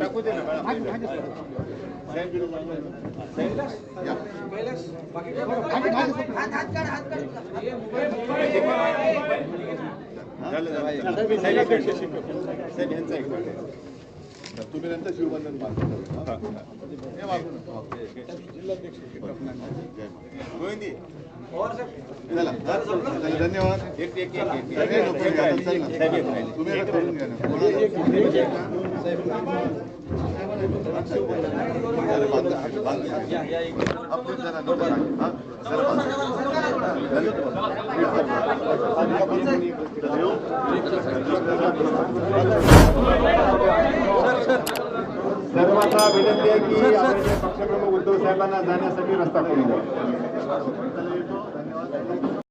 टाकू दे ना तुम्ही नंतर शिवबंधन धन्यवाद. तुम्ही करून घ्या ना. हा? सर्वांना विनंती आहे की पक्षप्रमुख उद्धव साहेबांना जाण्यासाठी रस्ता करून द्या